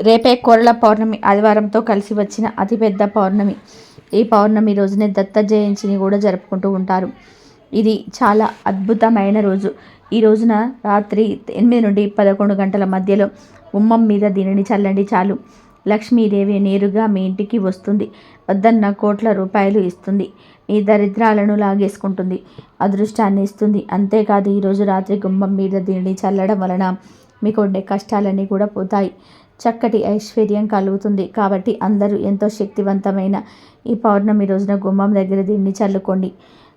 రేపే కోరల పౌర్ణమి ఆదివారంతో కలిసి వచ్చిన అతిపెద్ద పౌర్ణమి. ఈ పౌర్ణమి రోజునే దత్త జయంతిని కూడా జరుపుకుంటూ ఉంటారు. ఇది చాలా అద్భుతమైన రోజు. ఈ రోజున రాత్రి ఎనిమిది నుండి పదకొండు గంటల మధ్యలో ఉమ్మం మీద దీనిని చల్లండి చాలు. లక్ష్మీదేవి నేరుగా మీ ఇంటికి వస్తుంది. వద్దన్న కోట్ల రూపాయలు ఇస్తుంది. మీ దరిద్రాలను లాగేసుకుంటుంది. అదృష్టాన్ని ఇస్తుంది. అంతేకాదు ఈరోజు రాత్రి గుమ్మం మీద దీనిని చల్లడం వలన మీకు ఉండే కష్టాలన్నీ కూడా పోతాయి. చక్కటి ఐశ్వర్యం కలుగుతుంది. కాబట్టి అందరూ ఎంతో శక్తివంతమైన ఈ పౌర్ణమి రోజున గుమ్మం దగ్గర దీన్ని చల్లుకోండి.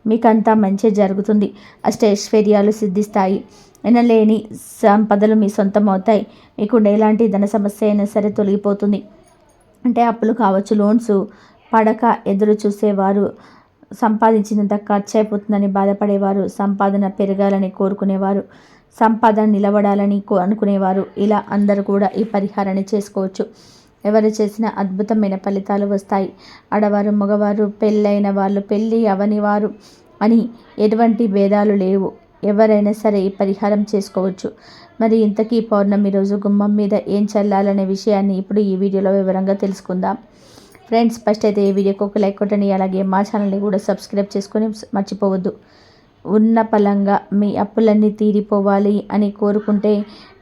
మీకంతా మంచి జరుగుతుంది. అష్టైశ్వర్యాలు సిద్ధిస్తాయి. వినలేని సంపదలు మీ సొంతం అవుతాయి మీకు ఎలాంటి ధన సమస్య అయినా సరే తొలగిపోతుంది. అంటే అప్పులు కావచ్చు లోన్స్ పడక ఎదురు చూసేవారు సంపాదించినంత ఖర్చు అయిపోతుందని బాధపడేవారు సంపాదన పెరగాలని కోరుకునేవారు. సంపాదన నిలబడాలని అనుకునేవారు. ఇలా అందరూ కూడా ఈ పరిహారాన్ని చేసుకోవచ్చు. ఎవరు చేసిన అద్భుతమైన ఫలితాలు వస్తాయి. ఆడవారు మగవారు పెళ్ళైన వాళ్ళు పెళ్ళి అవని వారు అని ఎటువంటి భేదాలు లేవు. ఎవరైనా సరే ఈ పరిహారం చేసుకోవచ్చు. మరి ఇంతకీ పౌర్ణమి రోజు గుమ్మం మీద ఏం చల్లాలనే విషయాన్ని ఇప్పుడు ఈ వీడియోలో వివరంగా తెలుసుకుందాం. ఫ్రెండ్స్ ఫస్ట్ అయితే ఈ వీడియోకి ఒక లైక్ కొట్టండి. అలాగే మా ఛానల్ని కూడా సబ్స్క్రైబ్ చేసుకొని మర్చిపోవద్దు. ఉన్న పలంగా మీ అప్పులన్నీ తీరిపోవాలి అని కోరుకుంటే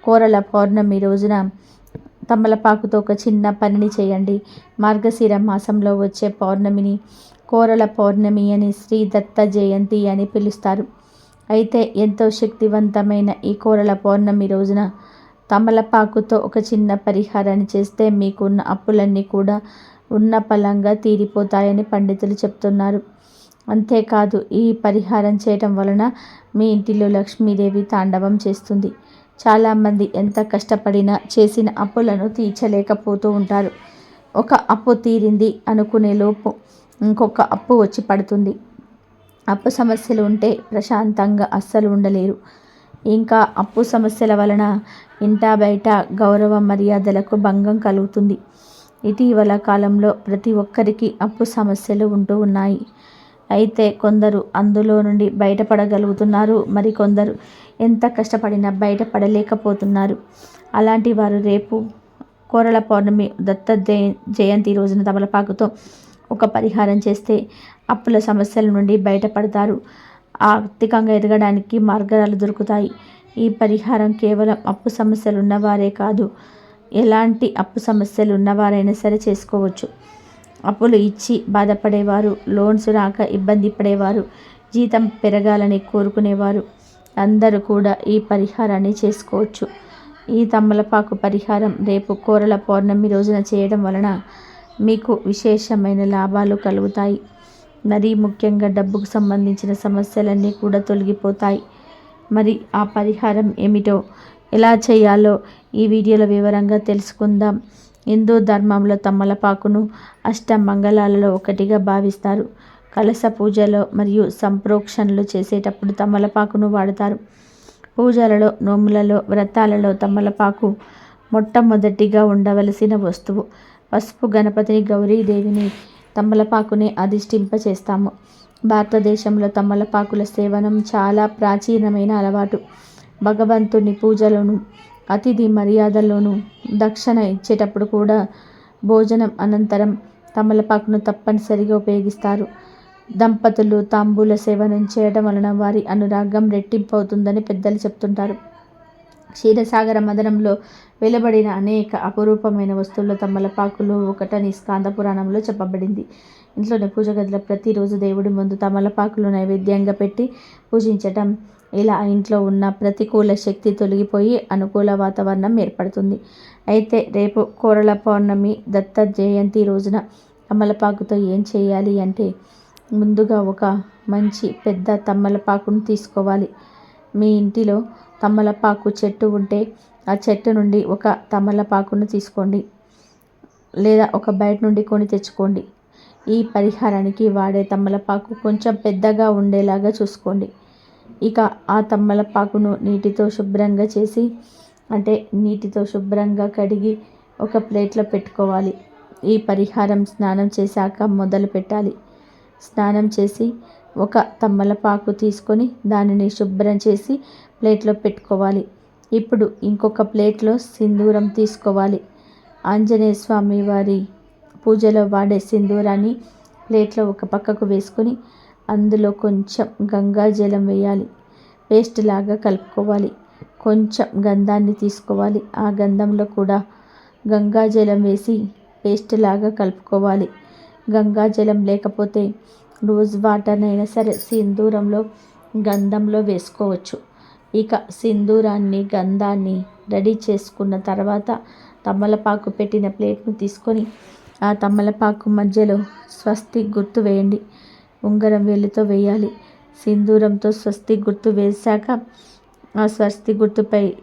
కోరల పౌర్ణమి రోజున తమలపాకుతో ఒక చిన్న పనిని చేయండి. మార్గశిర మాసంలో వచ్చే పౌర్ణమిని కోరల పౌర్ణమి అని శ్రీ దత్త జయంతి అని పిలుస్తారు. అయితే ఎంతో శక్తివంతమైన ఈ కోరల పౌర్ణమి రోజున తమలపాకుతో ఒక చిన్న పరిహారాన్ని చేస్తే మీకున్న అప్పులన్నీ కూడా ఉన్న పలంగా తీరిపోతాయని పండితులు చెప్తున్నారు. అంతేకాదు ఈ పరిహారం చేయటం వలన మీ ఇంటిలో లక్ష్మీదేవి తాండవం చేస్తుంది. చాలామంది ఎంత కష్టపడినా చేసిన అప్పులను తీర్చలేకపోతూ ఉంటారు. ఒక అప్పు తీరింది అనుకునే లోపు ఇంకొక అప్పు వచ్చి పడుతుంది. అప్పు సమస్యలు ఉంటే ప్రశాంతంగా అస్సలు ఉండలేరు. ఇంకా అప్పు సమస్యల వలన ఇంటా బయట గౌరవ మర్యాదలకు భంగం కలుగుతుంది. ఇటీవల కాలంలో ప్రతి ఒక్కరికి అప్పు సమస్యలు ఉంటూ ఉన్నాయి. అయితే కొందరు అందులో నుండి బయటపడగలుగుతున్నారు. మరికొందరు ఎంత కష్టపడినా బయటపడలేకపోతున్నారు. అలాంటి వారు రేపు కోరల పౌర్ణమి దత్త జయంతి రోజున తమలపాకుతో ఒక పరిహారం చేస్తే అప్పుల సమస్యల నుండి బయటపడతారు. ఆర్థికంగా ఎదగడానికి మార్గాలు దొరుకుతాయి. ఈ పరిహారం కేవలం అప్పు సమస్యలు ఉన్నవారే కాదు ఎలాంటి అప్పు సమస్యలు ఉన్నవారైనా సరే చేసుకోవచ్చు. అప్పులు ఇచ్చి బాధపడేవారు లోన్స్ రాక ఇబ్బంది పడేవారు జీతం పెరగాలని కోరుకునేవారు. అందరూ కూడా ఈ పరిహారాన్ని చేసుకోవచ్చు. ఈ తమ్మలపాకు పరిహారం రేపు కూరల పౌర్ణమి రోజున చేయడం వలన మీకు విశేషమైన లాభాలు కలుగుతాయి. మరీ ముఖ్యంగా డబ్బుకు సంబంధించిన సమస్యలన్నీ కూడా తొలగిపోతాయి. మరి ఆ పరిహారం ఏమిటో ఎలా చేయాలో ఈ వీడియోలో వివరంగా తెలుసుకుందాం. హిందూ ధర్మంలో తమ్మలపాకును అష్టమంగళాలలో ఒకటిగా భావిస్తారు. కలస పూజలో మరియు సంప్రోక్షణలు చేసేటప్పుడు తమ్మలపాకును వాడతారు. పూజలలో నోములలో వ్రతాలలో తమ్మలపాకు మొట్టమొదటిగా ఉండవలసిన వస్తువు. పసుపు గణపతిని గౌరీదేవిని తమ్మలపాకునే అధిష్ఠింపచేస్తాము. భారతదేశంలో తమ్మలపాకుల సేవనం చాలా ప్రాచీనమైన అలవాటు. భగవంతుని పూజలను అతిథి మర్యాదల్లోనూ దక్షిణ ఇచ్చేటప్పుడు కూడా భోజనం అనంతరం తమలపాకును తప్పనిసరిగా ఉపయోగిస్తారు. దంపతులు తాంబూల సేవనం చేయడం వలన వారి అనురాగం రెట్టింపు అవుతుందని పెద్దలు చెప్తుంటారు. క్షీరసాగర మదనంలో వెలువడిన అనేక అపురూపమైన వస్తువుల తమలపాకులు ఒకటని స్కాంద పురాణంలో చెప్పబడింది. ఇంట్లోని పూజ గదిలో ప్రతిరోజు దేవుడి ముందు తమలపాకులు నైవేద్యంగా పెట్టి పూజించటం ఇలా ఇంట్లో ఉన్న ప్రతికూల శక్తి తొలగిపోయి అనుకూల వాతావరణం ఏర్పడుతుంది. అయితే రేపు కోరల పౌర్ణమి దత్త జయంతి రోజున తమలపాకుతో ఏం చేయాలి అంటే ముందుగా ఒక మంచి పెద్ద తమ్మలపాకును తీసుకోవాలి. మీ ఇంటిలో తమ్మలపాకు చెట్టు ఉంటే ఆ చెట్టు నుండి ఒక తమలపాకును తీసుకోండి లేదా ఒక బయట నుండి కొని తెచ్చుకోండి. ఈ పరిహారానికి వాడే తమ్మలపాకు కొంచెం పెద్దగా ఉండేలాగా చూసుకోండి. ఇక ఆ తమ్మలపాకును నీటితో శుభ్రంగా చేసి అంటే నీటితో శుభ్రంగా కడిగి ఒక ప్లేట్లో పెట్టుకోవాలి. ఈ పరిహారం స్నానం చేశాక మొదలు పెట్టాలి. స్నానం చేసి ఒక తమ్మలపాకు తీసుకొని దానిని శుభ్రం చేసి ప్లేట్లో పెట్టుకోవాలి. ఇప్పుడు ఇంకొక ప్లేట్లో సింధూరం తీసుకోవాలి. ఆంజనేయ స్వామి వారి పూజలో వాడే సింధూరాన్ని ప్లేట్లో ఒక పక్కకు వేసుకొని అందులో కొంచెం గంగా జలం వేయాలి. పేస్ట్ లాగా కలుపుకోవాలి. కొంచెం గంధాన్ని తీసుకోవాలి. ఆ గంధంలో కూడా గంగా జలం వేసి పేస్ట్ లాగా కలుపుకోవాలి. గంగా జలం లేకపోతే రోజ్ వాటర్ అయినా సరే సింధూరంలో గంధంలో వేసుకోవచ్చు. ఇక సింధూరాన్ని గంధాన్ని రెడీ చేసుకున్న తర్వాత తమలపాకు పెట్టిన ప్లేట్ను తీసుకొని ఆ తమలపాకు మధ్యలో స్వస్తి గుర్తు వేయండి. ఉంగరం వేలితో వేయాలి. సింధూరంతో స్వస్తి గుర్తు వేశాక ఆ స్వస్తి గుర్తుపై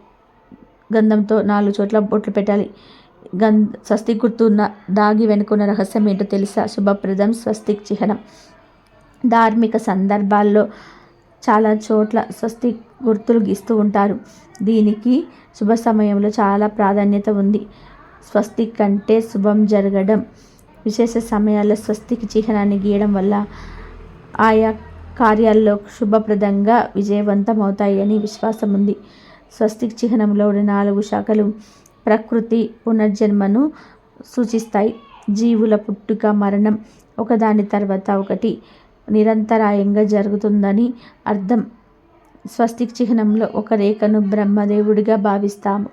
గంధంతో నాలుగు చోట్ల బొట్లు పెట్టాలి. గం స్వస్తి గుర్తు ఉన్న దాగి వెనుకున్న రహస్యం ఏంటో తెలుసా? శుభప్రదం స్వస్తిక్ చిహ్నం. ధార్మిక సందర్భాల్లో చాలా చోట్ల స్వస్తి గుర్తులు గీస్తూ ఉంటారు. దీనికి శుభ సమయంలో చాలా ప్రాధాన్యత ఉంది. స్వస్తి కంటే శుభం జరగడం విశేష సమయాల్లో స్వస్తికి చిహ్నాన్ని గీయడం వల్ల ఆయా కార్యాల్లో శుభప్రదంగా విజయవంతమవుతాయని విశ్వాసం ఉంది స్వస్తిక్ చిహ్నంలో నాలుగు శాఖలు ప్రకృతి పునర్జన్మను సూచిస్తాయి. జీవుల పుట్టుక మరణం ఒకదాని తర్వాత ఒకటి నిరంతరాయంగా జరుగుతుందని అర్థం. స్వస్తిక్ చిహ్నంలో ఒక రేఖను బ్రహ్మదేవుడిగా భావిస్తాము.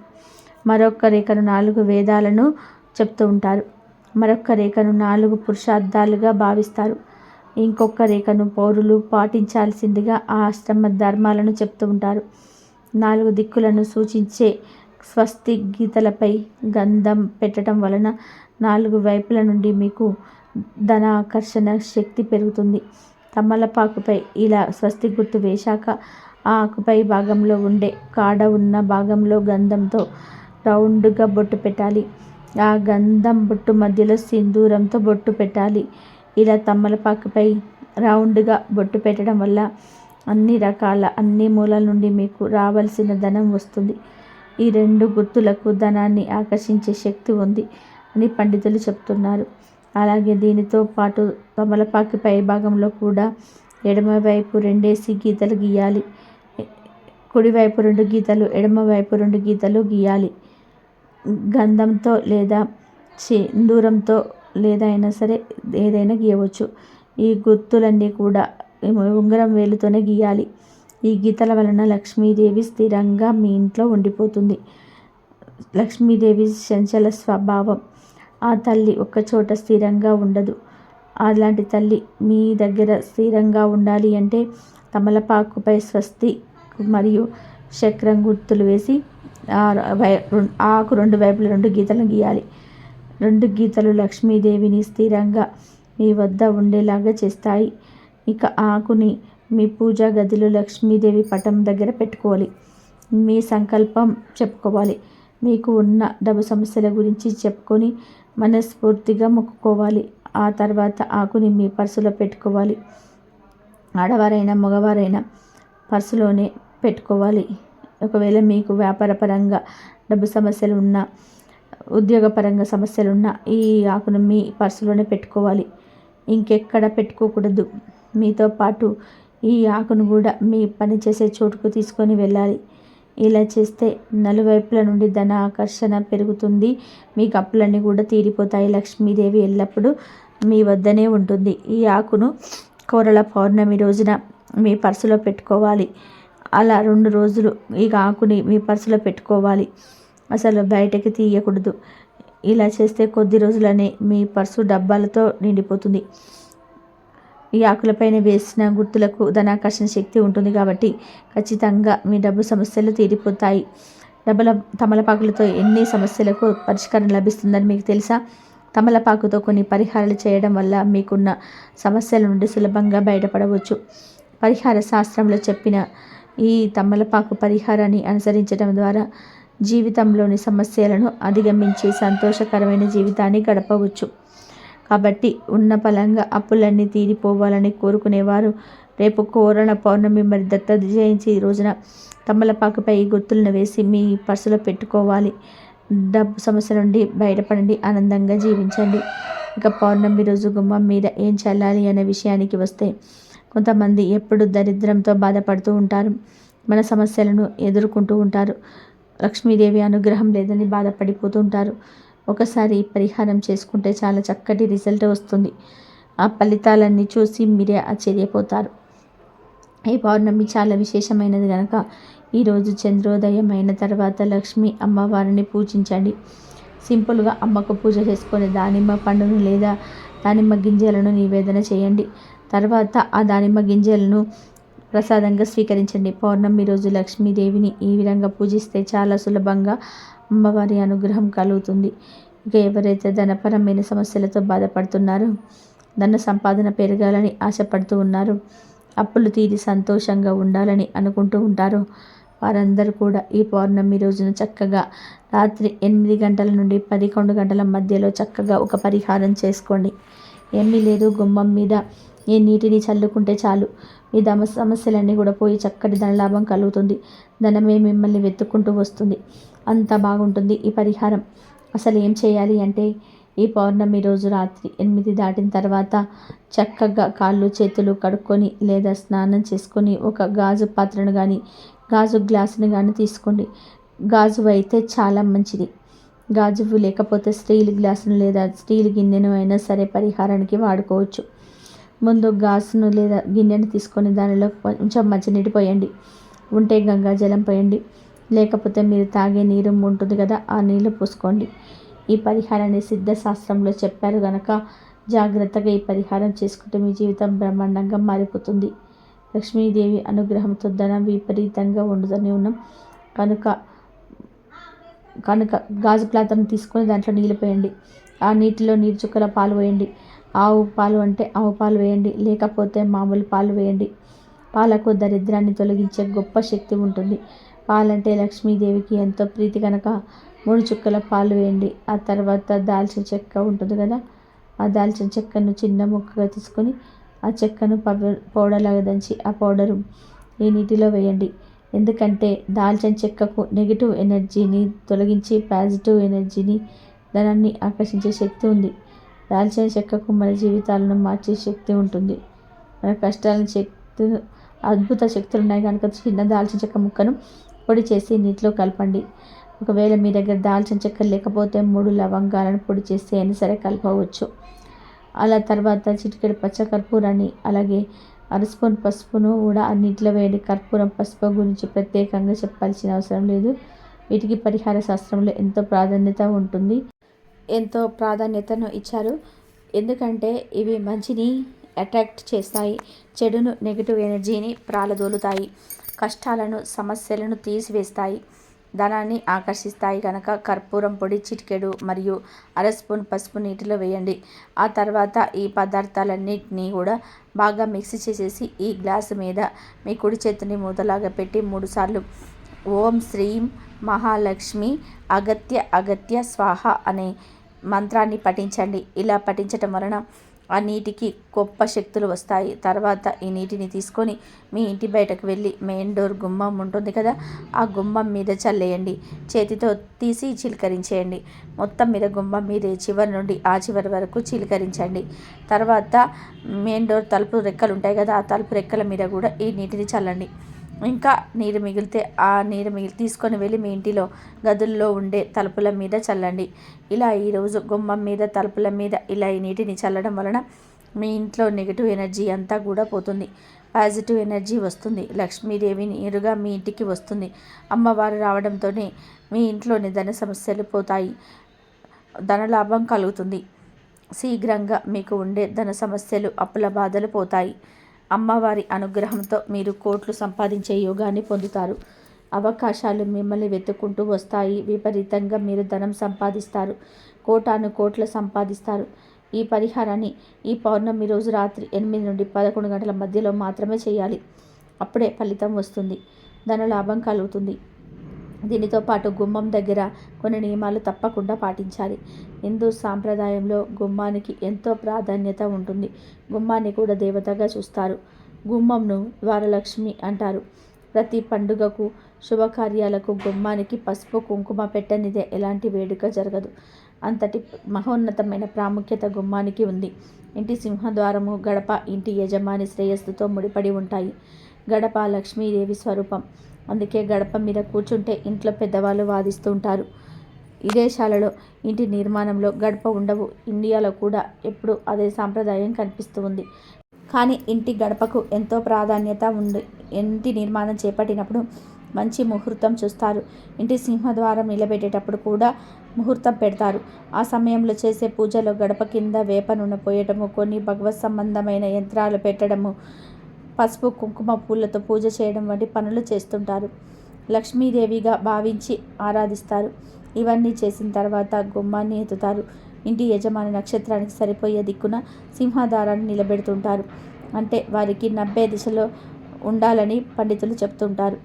మరొక రేఖను నాలుగు వేదాలను చెప్తూ ఉంటారు. మరొక రేఖను నాలుగు పురుషార్థాలుగా భావిస్తారు. ఇంకొక రేఖను పౌరులు పాటించాల్సిందిగా ఆ ఆశ్రమ ధర్మాలను చెప్తూ ఉంటారు. నాలుగు దిక్కులను సూచించే స్వస్తి గీతలపై గంధం పెట్టడం వలన నాలుగు వైపుల నుండి మీకు ధన ఆకర్షణ శక్తి పెరుగుతుంది. తమలపాకుపై ఇలా స్వస్తి గుర్తు వేశాక ఆ ఆకుపై భాగంలో ఉండే కాడ ఉన్న భాగంలో గంధంతో రౌండ్గా బొట్టు పెట్టాలి. ఆ గంధం బొట్టు మధ్యలో సింధూరంతో బొట్టు పెట్టాలి. ఇలా తమలపాకుపై రౌండ్గా బొట్టు పెట్టడం వల్ల అన్ని రకాల అన్ని మూలల నుండి మీకు రావాల్సిన ధనం వస్తుంది. ఈ రెండు గుర్తులకు ధనాన్ని ఆకర్షించే శక్తి ఉంది అని పండితులు చెప్తున్నారు. అలాగే దీనితో పాటు తమలపాకి పై భాగంలో కూడా ఎడమవైపు రెండేసి గీతలు గీయాలి. కుడివైపు రెండు గీతలు ఎడమవైపు రెండు గీతలు గీయాలి. గంధంతో లేదా సింధూరంతో లేదా అయినా సరే ఏదైనా గీయవచ్చు. ఈ గుర్తులన్నీ కూడా ఉంగరం వేలుతోనే గీయాలి. ఈ గీతల వలన లక్ష్మీదేవి స్థిరంగా మీ ఇంట్లో ఉండిపోతుంది. లక్ష్మీదేవి చంచల స్వభావం. ఆ తల్లి చోట స్థిరంగా ఉండదు. అలాంటి తల్లి మీ దగ్గర స్థిరంగా ఉండాలి అంటే తమలపాకుపై స్వస్తి మరియు చక్రం గుర్తులు వేసి ఆకు రెండు వైపుల రెండు గీతలను గీయాలి. రెండు గీతలు లక్ష్మీదేవిని స్థిరంగా మీ వద్ద ఉండేలాగా చేస్తాయి. ఇక ఆకుని మీ పూజా గదిలో లక్ష్మీదేవి పటం దగ్గర పెట్టుకోవాలి. మీ సంకల్పం చెప్పుకోవాలి. మీకు ఉన్న డబ్బు సమస్యల గురించి చెప్పుకొని మనస్ఫూర్తిగా మొక్కుకోవాలి. ఆ తర్వాత ఆకుని మీ పర్సులో పెట్టుకోవాలి. ఆడవారైనా మగవారైనా పర్సులోనే పెట్టుకోవాలి. ఒకవేళ మీకు వ్యాపారపరంగా డబ్బు సమస్యలు ఉన్నా ఉద్యోగపరంగా సమస్యలున్న ఈ ఆకును మీ పర్సులోనే పెట్టుకోవాలి. ఇంకెక్కడ పెట్టుకోకూడదు. మీతో పాటు ఈ ఆకును కూడా మీ పని చేసే చోటుకు తీసుకొని వెళ్ళాలి. ఇలా చేస్తే నలువైపుల నుండి ధన ఆకర్షణ పెరుగుతుంది. మీకు అప్పులన్నీ కూడా తీరిపోతాయి. లక్ష్మీదేవి ఎల్లప్పుడూ మీ వద్దనే ఉంటుంది. ఈ ఆకును కోరల పౌర్ణమి రోజున మీ పర్సులో పెట్టుకోవాలి. అలా రెండు రోజులు ఈ ఆకుని మీ పర్సులో పెట్టుకోవాలి. అసలు బయటకి తీయకూడదు. ఇలా చేస్తే కొద్ది రోజులనే మీ పర్సు డబ్బాలతో నిండిపోతుంది. ఈ ఆకులపైన వేసిన గుర్తులకు ధనాకర్షణ శక్తి ఉంటుంది కాబట్టి ఖచ్చితంగా మీ డబ్బు సమస్యలు తీరిపోతాయి. డబ్బుల తమలపాకులతో ఎన్ని సమస్యలకు పరిష్కారం లభిస్తుందని మీకు తెలుసా? తమలపాకుతో కొన్ని పరిహారాలు చేయడం వల్ల మీకున్న సమస్యల నుండి సులభంగా బయటపడవచ్చు. పరిహార శాస్త్రంలో చెప్పిన ఈ తమలపాకు పరిహారాన్ని అనుసరించడం ద్వారా జీవితంలోని సమస్యలను అధిగమించి సంతోషకరమైన జీవితాన్ని గడపవచ్చు. కాబట్టి ఉన్న పలంగా అప్పులన్నీ తీరిపోవాలని కోరుకునేవారు. రేపు కోరణ పౌర్ణమి మరి దత్త జయంతి రోజున తమలపాకుపై గుర్తులను వేసి మీ పర్సులో పెట్టుకోవాలి. డబ్బు సమస్య నుండి బయటపడండి ఆనందంగా జీవించండి. ఇక పౌర్ణమి రోజు గుమ్మం మీద ఏం చల్లాలి అనే విషయానికి వస్తే కొంతమంది ఎప్పుడు దరిద్రంతో బాధపడుతూ ఉంటారు. మన సమస్యలను ఎదుర్కొంటూ ఉంటారు. లక్ష్మీదేవి అనుగ్రహం లేదని బాధపడిపోతుంటారు. ఒకసారి పరిహారం చేసుకుంటే చాలా చక్కటి రిజల్ట్ వస్తుంది. ఆ ఫలితాలన్నీ చూసి మీరే ఆశ్చర్యపోతారు. ఈ పౌర్ణమి చాలా విశేషమైనది కనుక ఈరోజు చంద్రోదయం అయిన తర్వాత లక్ష్మి అమ్మవారిని పూజించండి. సింపుల్గా అమ్మకు పూజ చేసుకొని దానిమ్మ పండును లేదా దానిమ్మ గింజలను నివేదన చేయండి. తర్వాత ఆ దానిమ్మ గింజలను ప్రసాదంగా స్వీకరించండి. పౌర్ణమి రోజు లక్ష్మీదేవిని ఈ విధంగా పూజిస్తే చాలా సులభంగా అమ్మవారి అనుగ్రహం కలుగుతుంది. ఇక ఎవరైతే ధనపరమైన సమస్యలతో బాధపడుతున్నారో ధన సంపాదన పెరగాలని ఆశపడుతూ ఉన్నారు అప్పులు తీరి సంతోషంగా ఉండాలని అనుకుంటూ ఉంటారు. వారందరూ కూడా ఈ పౌర్ణమి రోజున చక్కగా రాత్రి ఎనిమిది గంటల నుండి పదకొండు గంటల మధ్యలో చక్కగా ఒక పరిహారం చేసుకోండి. ఏమీ లేదు గుమ్మం మీద ఈ నీటిని చల్లుకుంటే చాలు. మీ దమ సమస్యలన్నీ కూడా పోయి చక్కటి ధనలాభం కలుగుతుంది. ధనమే మిమ్మల్ని వెతుక్కుంటూ వస్తుంది. అంత బాగుంటుంది. ఈ పరిహారం అసలు ఏం చేయాలి అంటే ఈ పౌర్ణమి రోజు రాత్రి ఎనిమిది దాటిన తర్వాత చక్కగా కాళ్ళు చేతులు కడుక్కొని లేదా స్నానం చేసుకొని ఒక గాజు పాత్రను కానీ గాజు గ్లాసుని కానీ తీసుకోండి. గాజు అయితే చాలా మంచిది. గాజువు లేకపోతే స్టీల్ గ్లాసును లేదా స్టీల్ గిన్నెను అయినా సరే పరిహారానికి వాడుకోవచ్చు. ముందు గాజును లేదా గిన్నెను తీసుకొని దానిలో కొంచెం మంచినీటి పోయండి. ఉంటే గంగా జలం పోయండి. లేకపోతే మీరు తాగే నీరు ఉంటుంది కదా ఆ నీళ్ళు పోసుకోండి. ఈ పరిహారాన్ని సిద్ధశాస్త్రంలో చెప్పారు కనుక జాగ్రత్తగా ఈ పరిహారం చేసుకుంటే మీ జీవితం బ్రహ్మాండంగా మారిపోతుంది. లక్ష్మీదేవి అనుగ్రహంతో ధనం విపరీతంగా ఉండదని ఉన్నాం. కనుక కనుక గాజు క్లాత్ని తీసుకొని దాంట్లో నీళ్ళు పోయండి. ఆ నీటిలో నీరు చుక్కల పాలు పోయండి. ఆవు పాలు అంటే ఆవు పాలు వేయండి లేకపోతే మామూలు పాలు వేయండి. పాలకు దరిద్రాన్ని తొలగించే గొప్ప శక్తి ఉంటుంది. పాలంటే లక్ష్మీదేవికి ఎంతో ప్రీతి కనుక మూడు చుక్కల పాలు వేయండి. ఆ తర్వాత దాల్చిన చెక్క ఉంటుంది కదా ఆ దాల్చిన చెక్కను చిన్న ముక్కగా తీసుకొని ఆ చెక్కను పౌడర్ పౌడర్లాగా దంచి ఆ పౌడరు ఈ నీటిలో వేయండి. ఎందుకంటే దాల్చిన చెక్కకు నెగిటివ్ ఎనర్జీని తొలగించి పాజిటివ్ ఎనర్జీని ధనాన్ని ఆకర్షించే శక్తి ఉంది. దాల్చిన చెక్కకు మన జీవితాలను మార్చే శక్తి ఉంటుంది. మన కష్టాలను శక్తి అద్భుత శక్తులు ఉన్నాయి కనుక చిన్న దాల్చిన చెక్క ముక్కను పొడి చేసి నీటిలో కలపండి. ఒకవేళ మీ దగ్గర దాల్చిన చెక్క లేకపోతే మూడు లవంగాలను పొడి చేసి అయినా సరే కలపవచ్చు. అలా తర్వాత చిటికెడు పచ్చ కర్పూరాన్ని అలాగే అర స్పూన్ పసుపును కూడా అన్నింటిలో వేయండి. కర్పూరం పసుపు గురించి ప్రత్యేకంగా చెప్పాల్సిన అవసరం లేదు. వీటికి పరిహార శాస్త్రంలో ఎంతో ప్రాధాన్యత ఉంటుంది. ఎంతో ప్రాధాన్యతను ఇచ్చారు. ఎందుకంటే ఇవి మంచిని అట్రాక్ట్ చేస్తాయి. చెడును నెగిటివ్ ఎనర్జీని ప్రాలదోలుతాయి కష్టాలను సమస్యలను తీసివేస్తాయి. ధనాన్ని ఆకర్షిస్తాయి కనుక కర్పూరం పొడి చిటికెడు మరియు అర స్పూన్ పసుపు నీటిలో వేయండి. ఆ తర్వాత ఈ పదార్థాలన్నింటినీ కూడా బాగా మిక్స్ చేసేసి ఈ గ్లాసు మీద మీ కుడి చేతిని మూతలాగా పెట్టి మూడుసార్లు ఓం శ్రీం మహాలక్ష్మి అగత్య అగత్య స్వాహ అనే మంత్రాన్ని పఠించండి. ఇలా పఠించటం వలన ఆ నీటికి గొప్ప శక్తులు వస్తాయి. తర్వాత ఈ నీటిని తీసుకొని మీ ఇంటి బయటకు వెళ్ళి మెయిన్ డోర్ గుమ్మం ఉంటుంది కదా ఆ గుమ్మం మీద చల్లేయండి. చేతితో తీసి చిలకరించేయండి. మొత్తం మీద గుమ్మం మీద చివరి నుండి ఆ చివరి వరకు చిలకరించండి. తర్వాత మెయిన్ డోర్ తలుపు రెక్కలు ఉంటాయి కదా ఆ తలుపు రెక్కల మీద కూడా ఈ నీటిని చల్లండి. ఇంకా నీరు మిగిలితే ఆ నీరు మిగిలి తీసుకొని వెళ్ళి మీ ఇంటిలో గదుల్లో ఉండే తలుపుల మీద చల్లండి. ఇలా ఈరోజు గుమ్మం మీద తలుపుల మీద ఇలా ఈ నీటిని చల్లడం వలన మీ ఇంట్లో నెగిటివ్ ఎనర్జీ అంతా కూడా పోతుంది. పాజిటివ్ ఎనర్జీ వస్తుంది. లక్ష్మీదేవి నేరుగా మీ ఇంటికి వస్తుంది. అమ్మవారు రావడంతోనే మీ ఇంట్లోని ధన సమస్యలు పోతాయి. ధనలాభం కలుగుతుంది. శీఘ్రంగా మీకు ఉండే ధన సమస్యలు అప్పుల బాధలు పోతాయి. అమ్మవారి అనుగ్రహంతో మీరు కోట్లు సంపాదించే యోగాన్ని పొందుతారు. అవకాశాలు మిమ్మల్ని వెతుక్కుంటూ వస్తాయి. విపరీతంగా మీరు ధనం సంపాదిస్తారు. కోటాను కోట్లు సంపాదిస్తారు. ఈ పరిహారాన్ని ఈ పౌర్ణమి రోజు రాత్రి ఎనిమిది నుండి పదకొండు గంటల మధ్యలో మాత్రమే చేయాలి. అప్పుడే ఫలితం వస్తుంది. ధనలాభం కలుగుతుంది. దీనితో పాటు గుమ్మం దగ్గర కొన్ని నియమాలు తప్పకుండా పాటించాలి. హిందూ సాంప్రదాయంలో గుమ్మానికి ఎంతో ప్రాధాన్యత ఉంటుంది. గుమ్మాన్ని కూడా దేవతగా చూస్తారు. గుమ్మంను ద్వారలక్ష్మి అంటారు. ప్రతి పండుగకు శుభకార్యాలకు గుమ్మానికి పసుపు కుంకుమ పెట్టనిదే. ఎలాంటి వేడుక జరగదు. అంతటి మహోన్నతమైన ప్రాముఖ్యత గుమ్మానికి ఉంది. ఇంటి సింహద్వారము గడప ఇంటి యజమాని శ్రేయస్సుతో ముడిపడి ఉంటాయి. గడప లక్ష్మీదేవి స్వరూపం. అందుకే గడప మీద కూర్చుంటే ఇంట్లో పెద్దవాళ్ళు వాదిస్తూ ఉంటారు. విదేశాలలో ఇంటి నిర్మాణంలో గడప ఉండవు. ఇండియాలో కూడా ఎప్పుడు అదే సాంప్రదాయం కనిపిస్తూ ఉంది. కానీ ఇంటి గడపకు ఎంతో ప్రాధాన్యత ఉంది. ఇంటి నిర్మాణం చేపట్టినప్పుడు మంచి ముహూర్తం చూస్తారు. ఇంటి సింహద్వారం నిలబెట్టేటప్పుడు కూడా ముహూర్తం పెడతారు. ఆ సమయంలో చేసే పూజలో గడప కింద వేప నూనె పోయటము కొన్ని భగవత్ సంబంధమైన యంత్రాలు పెట్టడము పసుపు కుంకుమ పూలతో పూజ చేయడం వంటి పనులు చేస్తుంటారు. లక్ష్మీదేవిగా భావించి ఆరాధిస్తారు. ఇవన్నీ చేసిన తర్వాత గుమ్మాన్ని ఎత్తుతారు. ఇంటి యజమాని నక్షత్రానికి సరిపోయే దిక్కున సింహాధారాన్ని నిలబెడుతుంటారు. అంటే వారికి నబ్బే దిశలో ఉండాలని పండితులు చెప్తుంటారు.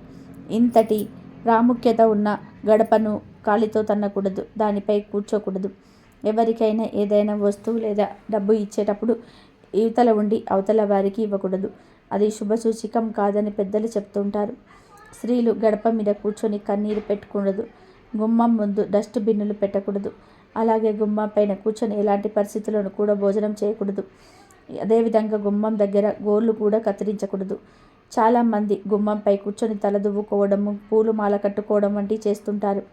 ఇంతటి ప్రాముఖ్యత ఉన్న గడపను కాలితో తన్నకూడదు. దానిపై కూర్చోకూడదు. ఎవరికైనా ఏదైనా వస్తువు లేదా డబ్బు ఇచ్చేటప్పుడు ఇవతల ఉండి అవతల వారికి ఇవ్వకూడదు. అది శుభసూచికం కాదని పెద్దలు చెప్తుంటారు. స్త్రీలు గడప మీద కూర్చొని కన్నీరు పెట్టకూడదు. గుమ్మం ముందు డస్ట్ బిన్నులు పెట్టకూడదు. అలాగే గుమ్మం పైన కూర్చొని ఎలాంటి పరిస్థితులను కూడా భోజనం చేయకూడదు. అదేవిధంగా గుమ్మం దగ్గర గోర్లు కూడా కత్తిరించకూడదు. చాలామంది గుమ్మంపై కూర్చొని తల దువ్వుకోవడము పూలు మాల కట్టుకోవడం వంటివి చేస్తుంటారు.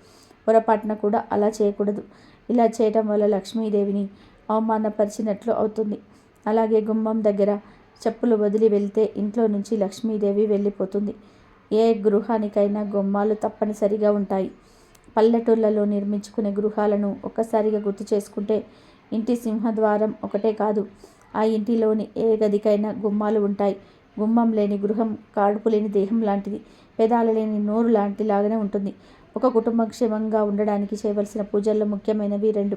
పొరపాటున కూడా అలా చేయకూడదు. ఇలా చేయటం వల్ల లక్ష్మీదేవిని అవమానపరిచినట్లు అవుతుంది. అలాగే గుమ్మం దగ్గర చెప్పులు వదిలి వెళ్తే ఇంట్లో నుంచి లక్ష్మీదేవి వెళ్ళిపోతుంది. ఏ గృహానికైనా గుమ్మాలు తప్పనిసరిగా ఉంటాయి. పల్లెటూళ్ళలో నిర్మించుకునే గృహాలను ఒక్కసారిగా గుర్తు చేసుకుంటే ఇంటి సింహద్వారం ఒకటే కాదు ఆ ఇంటిలోని ఏ గదికైనా గుమ్మాలు ఉంటాయి. గుమ్మం లేని గృహం కాడుపు లేని దేహం లాంటిది. పెదాలు లేని నోరు లాంటి లాగానే ఉంటుంది. ఒక కుటుంబం క్షేమంగా ఉండడానికి చేయవలసిన పూజల్లో ముఖ్యమైనవి రెండు.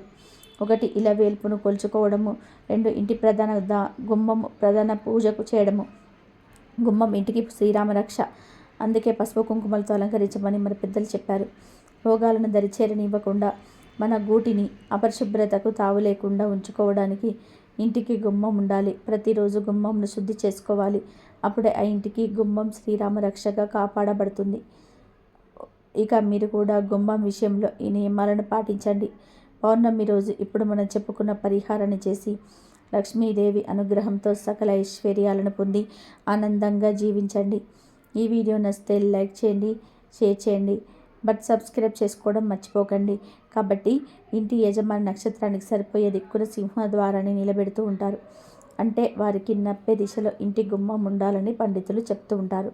ఒకటి ఇలా వేల్పును కొలుచుకోవడము. రెండు ఇంటి ప్రధాన దా గుమ్మము ప్రధాన పూజకు చేయడము. గుమ్మం ఇంటికి శ్రీరామ రక్ష అందుకే పసుపు కుంకుమలతో అలంకరించమని మన పెద్దలు చెప్పారు. రోగాలను దరిచేరనివ్వకుండా మన గూటిని అపరిశుభ్రతకు తావు లేకుండా ఉంచుకోవడానికి ఇంటికి గుమ్మం ఉండాలి. ప్రతిరోజు గుమ్మంను శుద్ధి చేసుకోవాలి. అప్పుడే ఆ ఇంటికి గుమ్మం శ్రీరామ రక్షగా కాపాడబడుతుంది. ఇక మీరు కూడా గుమ్మం విషయంలో ఈ నియమాలను పాటించండి. పౌర్ణమి రోజు ఇప్పుడు మనం చెప్పుకున్న పరిహారాన్ని చేసి లక్ష్మీదేవి అనుగ్రహంతో సకల ఐశ్వర్యాలను పొంది ఆనందంగా జీవించండి. ఈ వీడియో నచ్చితే లైక్ చేయండి షేర్ చేయండి బట్ సబ్స్క్రైబ్ చేసుకోవడం మర్చిపోకండి. కాబట్టి ఇంటి యజమాని నక్షత్రానికి సరిపోయే దిక్కున సింహద్వారాన్ని నిలబెడుతూ ఉంటారు. అంటే వారికి నప్పే దిశలో ఇంటి గుమ్మం ఉండాలని పండితులు చెప్తూ ఉంటారు.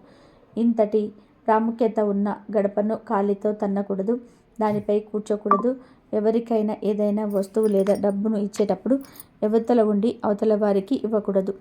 ఇంతటి ప్రాముఖ్యత ఉన్న గడపను కాలితో తన్నకూడదు దానిపై కూర్చోకూడదు ఎవరికైనా ఏదైనా వస్తువు లేదా డబ్బును ఇచ్చేటప్పుడు ఎవతల ఉండి అవతల వారికి ఇవ్వకూడదు.